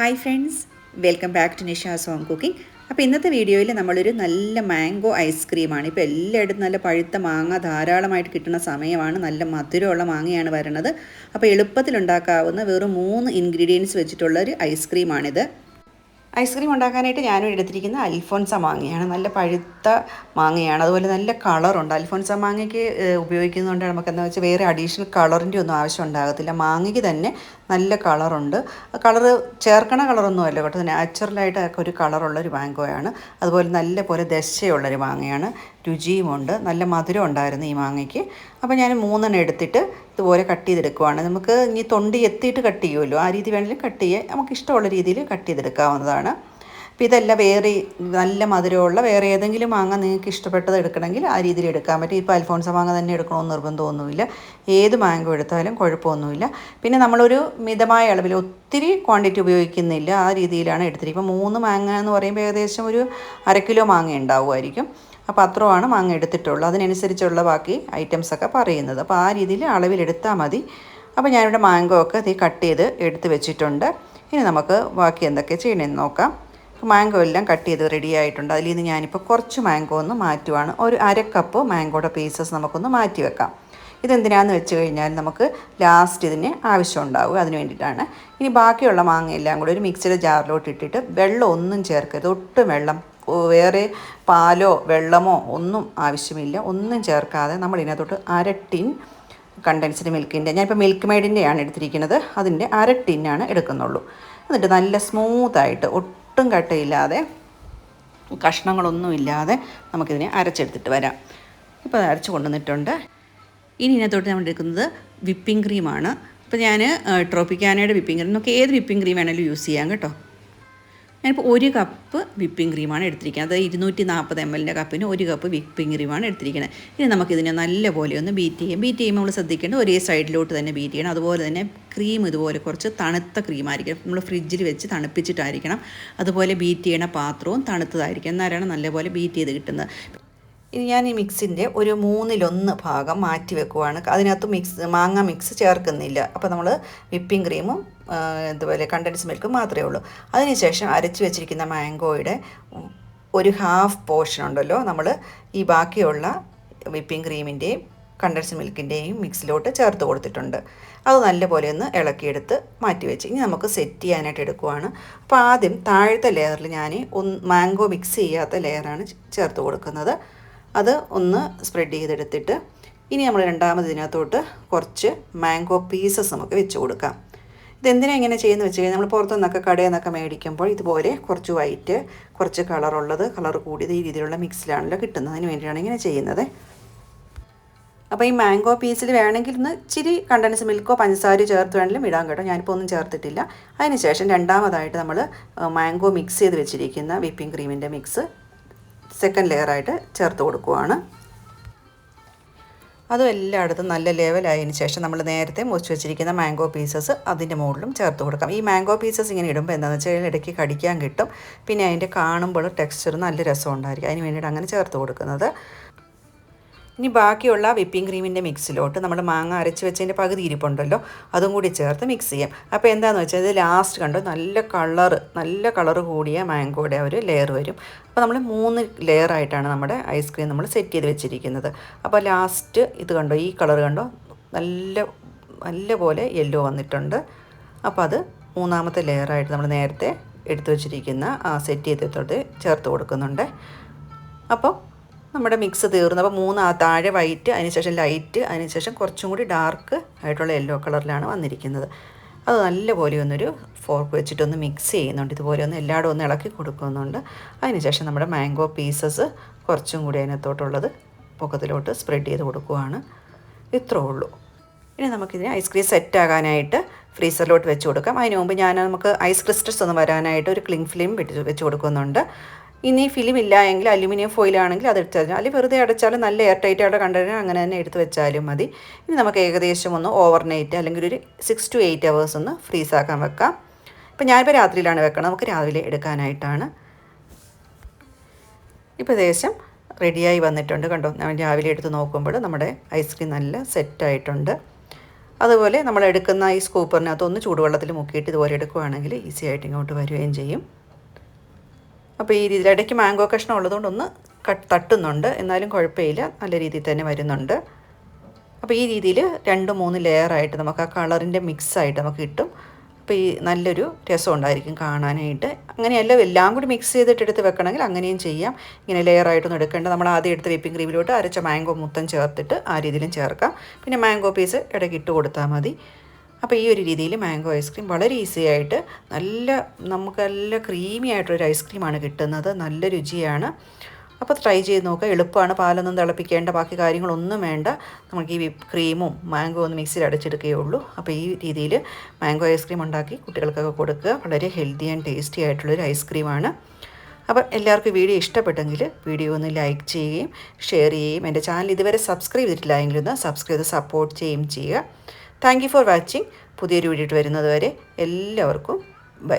Hi friends welcome back to Nisha's home cooking അപ്പോൾ ഇന്നത്തെ വീഡിയോയിൽ നമ്മളൊരു നല്ല മാംഗോ ഐസ്ക്രീമാണ് ഇപ്പോൾ എല്ലായിടത്തും നല്ല പഴുത്ത മാങ്ങ ധാരാളമായിട്ട് കിട്ടുന്ന സമയമാണ്. നല്ല മധുരമുള്ള മാങ്ങയാണ് വരുന്നത്. അപ്പോൾ എളുപ്പത്തിലുണ്ടാക്കാവുന്ന വെറും മൂന്ന് ഇൻഗ്രീഡിയൻസ് വെച്ചിട്ടുള്ള ഒരു ഐസ്ക്രീമാണിത് ഐസ്ക്രീം ഉണ്ടാക്കാനായിട്ട് ഞാനും എടുത്തിരിക്കുന്ന അൽഫോൻസ മാങ്ങയാണ്. നല്ല പഴുത്ത മാങ്ങയാണ്. അതുപോലെ നല്ല കളറുണ്ട്. അൽഫോൻസ മാങ്ങയ്ക്ക് ഉപയോഗിക്കുന്നതുകൊണ്ട് നമുക്ക് എന്താ വെച്ചാൽ വേറെ അഡീഷണൽ കളറിന്റെ ഒന്നും ആവശ്യം ഉണ്ടാകത്തില്ല. മാങ്ങയ്ക്ക് തന്നെ നല്ല കളറുണ്ട്. കളറ് ചേർക്കണ കളറൊന്നും അല്ല കേട്ടോ നാച്ചുറലായിട്ട് ഒരു കളറുള്ള ഒരു മാങ്കോയാണ്. അതുപോലെ നല്ല പോലെ ദശയുള്ളൊരു മാങ്ങയാണ്. രുചിയുമുണ്ട്. നല്ല മധുരം ഉണ്ടായിരുന്നു ഈ മാങ്ങയ്ക്ക്. അപ്പോൾ ഞാൻ മൂന്നെണ്ണം എടുത്തിട്ട് ഇതുപോലെ കട്ട് ചെയ്തെടുക്കുവാണ്. നമുക്ക് ഇനി തൊണ്ടി എത്തിയിട്ട് കട്ട് ചെയ്യുമല്ലോ. ആ രീതി വേണമെങ്കിലും കട്ട് ചെയ്യാൻ നമുക്ക് ഇഷ്ടമുള്ള രീതിയിൽ കട്ട് ചെയ്തെടുക്കാവുന്നതാണ്. അപ്പോൾ ഇതല്ല വേറെ നല്ല മധുരമുള്ള വേറെ ഏതെങ്കിലും മാങ്ങ നിങ്ങൾക്ക് ഇഷ്ടപ്പെട്ടത് എടുക്കണമെങ്കിൽ ആ രീതിയിൽ എടുക്കാൻ പറ്റും. ഇപ്പോൾ അൽഫോൺസ മാങ്ങ തന്നെ എടുക്കണമെന്ന് നിർബന്ധമൊന്നുമില്ല ഏത് മാങ്ങ എടുത്താലും കുഴപ്പമൊന്നുമില്ല. പിന്നെ നമ്മളൊരു മിതമായ അളവിൽ ഒത്തിരി ക്വാണ്ടിറ്റി ഉപയോഗിക്കുന്നില്ല ആ രീതിയിലാണ് എടുത്തിരിക്കുന്നത്. ഇപ്പോൾ മൂന്ന് മാങ്ങ എന്ന് പറയുമ്പോൾ ഏകദേശം ഒരു അര കിലോ മാങ്ങ ഉണ്ടാവുമായിരിക്കും. അപ്പോൾ മാങ്ങ എടുത്തിട്ടുള്ളൂ. അതിനനുസരിച്ചുള്ള ബാക്കി ഐറ്റംസ് ഒക്കെ പറയുന്നത്. അപ്പോൾ ആ രീതിയിൽ അളവിലെടുത്താൽ മതി. അപ്പോൾ ഞാനിവിടെ മാങ്കോ ഒക്കെ ഇത് കട്ട് ചെയ്ത് എടുത്ത് വെച്ചിട്ടുണ്ട്. ഇനി നമുക്ക് ബാക്കി എന്തൊക്കെ ചെയ്യണമെന്ന് നോക്കാം. മാങ്കോ എല്ലാം കട്ട് ചെയ്ത് റെഡി ആയിട്ടുണ്ട്. അതിൽ നിന്ന് ഞാനിപ്പോൾ കുറച്ച് മാങ്കോ ഒന്ന് മാറ്റുവാണ്. ഒരു അര കപ്പ് മാങ്കോയുടെ പീസസ് നമുക്കൊന്ന് മാറ്റി വെക്കാം. ഇതെന്തിനാന്ന് വെച്ച് കഴിഞ്ഞാൽ നമുക്ക് ലാസ്റ്റ് ഇതിന് ആവശ്യമുണ്ടാവും അതിന് വേണ്ടിയിട്ടാണ്. ഇനി ബാക്കിയുള്ള മാങ്ങ എല്ലാം കൂടി ഒരു മിക്സിയുടെ ജാറിലോട്ട് ഇട്ടിട്ട് വെള്ളം ഒന്നും ചേർക്കരുത്. ഒട്ടും വെള്ളം വേറെ പാലോ വെള്ളമോ ഒന്നും ആവശ്യമില്ല. ഒന്നും ചേർക്കാതെ നമ്മൾ ഇതിനകത്തോട്ട് അര ടിൻ കണ്ടൻസ്ഡ് മിൽക്കിന്റെ ഞാനിപ്പോൾ മിൽക്ക് മെയ്ഡിന്റെയാണ് എടുത്തിരിക്കുന്നത്. അതിന്റെ അര ടിന്നാണ് എടുക്കുന്നുള്ളൂ. എന്നിട്ട് നല്ല സ്മൂത്തായിട്ട് ഒട്ടും കട്ടയില്ലാതെ കഷ്ണങ്ങളൊന്നും ഇല്ലാതെ നമുക്കിതിനെ അരച്ചെടുത്തിട്ട് വരാം. ഇപ്പോൾ അരച്ച് കൊണ്ടുവന്നിട്ടുണ്ട്. ഇനി ഇതിനകത്തോട്ട് നമ്മൾ എടുക്കുന്നത് വിപ്പിംഗ് ക്രീമാണ് ഇപ്പോൾ ഞാൻ ട്രോപ്പിക്കാനയുടെ വിപ്പിംഗ് ക്രീം നമുക്ക് ഏത് വിപ്പിംഗ് ക്രീം വേണമെങ്കിലും യൂസ് ചെയ്യാം കേട്ടോ. ഞാനിപ്പോൾ ഒരു കപ്പ് വിപ്പിംഗ് ക്രീമാണ് എടുത്തിരിക്കുന്നത്. അതായത് ഇരുന്നൂറ്റി നാൽപ്പത് എം എല്ലിന്റെ കപ്പിന് ഒരു കപ്പ് വിപ്പിംഗ് ക്രീമാണ് എടുത്തിരിക്കുന്നത്. ഇനി നമുക്കിതിനെ നല്ലപോലെ ഒന്ന് ബീറ്റ് ചെയ്യാം. ബീറ്റ് ചെയ്യുമ്പോൾ നമ്മൾ ശ്രദ്ധിക്കേണ്ടത് ഒരേ സൈഡിലോട്ട് തന്നെ ബീറ്റ് ചെയ്യണം. അതുപോലെ തന്നെ ക്രീം ഇതുപോലെ കുറച്ച് തണുത്ത ക്രീമായിരിക്കണം നമ്മൾ ഫ്രിഡ്ജിൽ വെച്ച് തണുപ്പിച്ചിട്ടായിരിക്കണം. അതുപോലെ ബീറ്റ് ചെയ്യണ പാത്രവും തണുത്തതായിരിക്കും എന്നാലാണ് നല്ലപോലെ ബീറ്റ് ചെയ്ത് കിട്ടുന്നത്. ഇനി ഞാൻ ഈ മിക്സിന്റെ ഒരു മൂന്നിലൊന്ന് ഭാഗം മാറ്റി വെക്കുവാണ്. അതിനകത്ത് മിക്സ് മാങ്ങ മിക്സ് ചേർക്കുന്നില്ല. അപ്പോൾ നമ്മൾ വിപ്പിംഗ് ക്രീമും ഇതുപോലെ കണ്ടൻസ് മിൽക്കും മാത്രമേ ഉള്ളൂ. അതിനുശേഷം അരച്ച് വെച്ചിരിക്കുന്ന മാംഗോയുടെ ഒരു ഹാഫ് പോർഷൻ ഉണ്ടല്ലോ. നമ്മൾ ഈ ബാക്കിയുള്ള വിപ്പിംഗ് ക്രീമിന്റെയും കണ്ടൻസ് മിൽക്കിന്റെയും മിക്സിലോട്ട് ചേർത്ത് കൊടുത്തിട്ടുണ്ട്. അത് നല്ലപോലെ ഒന്ന് ഇളക്കിയെടുത്ത് മാറ്റി വെച്ച് ഇനി നമുക്ക് സെറ്റ് ചെയ്യാനായിട്ട് എടുക്കുവാണ്. അപ്പോൾ ആദ്യം താഴത്തെ ലെയറിൽ ഞാൻ ഒന്ന് മാംഗോ മിക്സ് ചെയ്യാത്ത ലെയറാണ് ചേർത്ത് കൊടുക്കുന്നത്. അത് ഒന്ന് സ്പ്രെഡ് ചെയ്തെടുത്തിട്ട് ഇനി നമ്മൾ രണ്ടാമത് ഇതിനകത്തോട്ട് കുറച്ച് മാംഗോ പീസസ് നമുക്ക് വെച്ച് കൊടുക്കാം. ഇതെന്തിനാ ഇങ്ങനെ ചെയ്യുന്നത് വെച്ച് കഴിഞ്ഞാൽ നമ്മൾ പുറത്തു നിന്നൊക്കെ കടയിൽ നിന്നൊക്കെ മേടിക്കുമ്പോൾ ഇതുപോലെ കുറച്ച് വൈറ്റ് കുറച്ച് കളറുള്ളത് കളർ കൂടിയത് ഈ രീതിയിലുള്ള മിക്സിലാണല്ലോ കിട്ടുന്നത് അതിന് വേണ്ടിയാണ് ഇങ്ങനെ ചെയ്യുന്നത്. അപ്പോൾ ഈ മാംഗോ പീസിൽ വേണമെങ്കിൽ ഇന്ന് ഇച്ചിരി കണ്ടൻസ് മിൽക്കോ പഞ്ചസാരയോ ചേർത്ത് വേണമെങ്കിലും ഇടാൻ കേട്ടോ. ഞാനിപ്പോൾ ഒന്നും ചേർത്തിട്ടില്ല. അതിനുശേഷം രണ്ടാമതായിട്ട് നമ്മൾ മാംഗോ മിക്സ് ചെയ്ത് വെച്ചിരിക്കുന്ന വിപ്പിംഗ് ക്രീമിന്റെ മിക്സ് സെക്കൻഡ് ലെയറായിട്ട് ചേർത്ത് കൊടുക്കുവാണ്. അതും എല്ലായിടത്തും നല്ല ലെവലായതിനു ശേഷം നമ്മൾ നേരത്തെ മുറിച്ച് വെച്ചിരിക്കുന്ന മാംഗോ പീസസ് അതിന്റെ മുകളിലും ചേർത്ത് കൊടുക്കാം. ഈ മാംഗോ പീസസ് ഇങ്ങനെ ഇടുമ്പോൾ എന്താണെന്ന് വെച്ചാൽ ഇടയ്ക്ക് കടിക്കാൻ കിട്ടും. പിന്നെ അതിന്റെ കാണുമ്പോൾ ടെക്സ്ചർ നല്ല രസം ഉണ്ടായിരിക്കും അതിന് വേണ്ടിയിട്ട് അങ്ങനെ ചേർത്ത് കൊടുക്കുന്നത്. ഇനി ബാക്കിയുള്ള വിപ്പിംഗ് ക്രീമിന്റെ മിക്സിലോട്ട് നമ്മൾ മാങ്ങ അരച്ച് വെച്ചതിന്റെ പകുതി ഇരിപ്പുണ്ടല്ലോ അതും കൂടി ചേർത്ത് മിക്സ് ചെയ്യാം. അപ്പോൾ എന്താണെന്ന് വെച്ചാൽ ഇത് ലാസ്റ്റ് കണ്ടോ നല്ല കളർ നല്ല കളർ കൂടിയ മാങ്കോയുടെ ഒരു ലെയർ വരും. അപ്പോൾ നമ്മൾ മൂന്ന് ലെയർ ആയിട്ടാണ് നമ്മുടെ ഐസ്ക്രീം നമ്മൾ സെറ്റ് ചെയ്ത് വെച്ചിരിക്കുന്നത്. അപ്പോൾ ലാസ്റ്റ് ഇത് കണ്ടോ ഈ കളർ കണ്ടോ നല്ല നല്ല പോലെ യെല്ലോ വന്നിട്ടുണ്ട്. അപ്പോൾ അത് മൂന്നാമത്തെ ലെയറായിട്ട് നമ്മൾ നേരത്തെ എടുത്തു വച്ചിരിക്കുന്ന സെറ്റ് ചെയ്തിട്ട് ചേർത്ത് കൊടുക്കുന്നുണ്ട്. അപ്പോൾ നമ്മുടെ മിക്സ് തീർന്നു. അപ്പോൾ മൂന്ന് താഴെ വൈറ്റ് അതിനുശേഷം ലൈറ്റ് അതിനുശേഷം കുറച്ചും കൂടി ഡാർക്ക് ആയിട്ടുള്ള യെല്ലോ കളറിലാണ് വന്നിരിക്കുന്നത്. അത് നല്ലപോലെ ഒന്നൊരു ഫോർക്ക് വെച്ചിട്ടൊന്ന് മിക്സ് ചെയ്യുന്നുണ്ട്. ഇതുപോലെ ഒന്ന് എല്ലായിടും ഒന്ന് ഇളക്കി കൊടുക്കുന്നുണ്ട്. അതിനുശേഷം നമ്മുടെ മാംഗോ പീസസ് കുറച്ചും കൂടി അതിനകത്തോട്ടുള്ളത് പൊക്കത്തിലോട്ട് സ്പ്രെഡ് ചെയ്ത് കൊടുക്കുവാണ്. ഇത്രേ ഉള്ളൂ. ഇനി നമുക്കിതിന് ഐസ്ക്രീം സെറ്റ് ആകാനായിട്ട് ഫ്രീസറിലോട്ട് വെച്ച് കൊടുക്കാം. അതിന് മുമ്പ് ഞാൻ നമുക്ക് ഐസ് ക്രിസ്റ്റൽസ് ഒന്ന് വരാനായിട്ട് ഒരു ക്ലിങ് ഫിലിം വെച്ച് വെച്ച് കൊടുക്കുന്നുണ്ട്. ഇനി ഫിലിം ഇല്ല എങ്കിൽ അലുമിനിയം ഫോയിലാണെങ്കിൽ അത് എടുത്തു തരാം അല്ലെങ്കിൽ വെറുതെ അടച്ചാലും നല്ല എയർ ടൈറ്റ് ആയിട്ട് കണ്ടെയ്നർ അങ്ങനെ തന്നെ എടുത്ത് വെച്ചാലും മതി. ഇനി നമുക്ക് ഏകദേശം ഒന്ന് ഓവർ നൈറ്റ് അല്ലെങ്കിൽ ഒരു സിക്സ് ടു എയ്റ്റ് അവേഴ്സ് ഒന്ന് ഫ്രീസാക്കാൻ വെക്കാം. ഇപ്പം ഞാനിപ്പോൾ രാത്രിയിലാണ് വെക്കണം നമുക്ക് രാവിലെ എടുക്കാനായിട്ടാണ്. ഇപ്പോൾ ഏകദേശം റെഡിയായി വന്നിട്ടുണ്ട് കണ്ടോ? ഞാൻ രാവിലെ എടുത്ത് നോക്കുമ്പോൾ നമ്മുടെ ഐസ്ക്രീം നല്ല സെറ്റായിട്ടുണ്ട് അതുപോലെ നമ്മൾ എടുക്കുന്ന ഈ സ്കൂപ്പറിനകത്ത് ഒന്ന് ചൂടുവെള്ളത്തിൽ മുക്കിയിട്ട് ഇതുപോലെ എടുക്കുകയാണെങ്കിൽ ഈസി ആയിട്ട് ഇങ്ങോട്ട് വരികയും ചെയ്യും. അപ്പോൾ ഈ രീതിയിൽ ഇടയ്ക്ക് മാംഗോ കഷ്ണം ഉള്ളതുകൊണ്ട് ഒന്ന് കട്ട് തട്ടുന്നുണ്ട്. എന്നാലും കുഴപ്പമില്ല. നല്ല രീതിയിൽ തന്നെ വരുന്നുണ്ട്. അപ്പോൾ ഈ രീതിയിൽ രണ്ട് മൂന്ന് ലെയറായിട്ട് നമുക്ക് ആ കളറിന്റെ മിക്സായിട്ട് നമുക്ക് കിട്ടും. അപ്പോൾ ഈ നല്ലൊരു രസം ഉണ്ടായിരിക്കും കാണാനായിട്ട്. അങ്ങനെയല്ല എല്ലാം കൂടി മിക്സ് ചെയ്തിട്ട് എടുത്ത് വെക്കണമെങ്കിൽ അങ്ങനെയും ചെയ്യാം. ഇങ്ങനെ ലെയറായിട്ടൊന്നും എടുക്കേണ്ട. നമ്മൾ ആദ്യം എടുത്ത് വിപ്പിംഗ് ക്രീമിലോട്ട് അരച്ച മാംഗോ മൊത്തം ചേർത്തിട്ട് ആ രീതിയിലും ചേർക്കാം. പിന്നെ മാംഗോ പീസ് ഇടയ്ക്ക് ഇട്ട് കൊടുത്താൽ മതി. അപ്പോൾ ഈ ഒരു രീതിയിൽ മാംഗോ ഐസ്ക്രീം വളരെ ഈസി ആയിട്ട് നല്ല നമുക്ക് നല്ല ക്രീമി ആയിട്ടൊരു ഐസ്ക്രീമാണ് കിട്ടുന്നത്. നല്ല രുചിയാണ്. അപ്പോൾ ട്രൈ ചെയ്ത് നോക്കുക. എളുപ്പമാണ്. പാലൊന്നും തിളപ്പിക്കേണ്ട ബാക്കി കാര്യങ്ങളൊന്നും വേണ്ട. നമുക്ക് ഈ വിപ്പ് ക്രീമും മാംഗോ ഒന്ന് മിക്സിയിൽ അടച്ചെടുക്കുകയുള്ളൂ അപ്പോൾ ഈ രീതിയിൽ മാംഗോ ഐസ്ക്രീം ഉണ്ടാക്കി കുട്ടികൾക്കൊക്കെ കൊടുക്കുക. വളരെ ഹെൽത്തി ആൻഡ് ടേസ്റ്റി ആയിട്ടുള്ളൊരു ഐസ്ക്രീമാണ് അപ്പോൾ എല്ലാവർക്കും വീഡിയോ ഇഷ്ടപ്പെട്ടെങ്കിൽ വീഡിയോ ഒന്ന് ലൈക്ക് ചെയ്യുകയും ഷെയർ ചെയ്യുകയും എന്റെ ചാനൽ ഇതുവരെ സബ്സ്ക്രൈബ് ചെയ്തിട്ടില്ല എങ്കിൽ ഒന്ന് സബ്സ്ക്രൈബ് ചെയ്ത് സപ്പോർട്ട് ചെയ്യുകയും ചെയ്യുക. Thank you for watching. പുതിയൊരു വീഡിയോ വരുന്നതുവരെ എല്ലാവർക്കും ബൈ.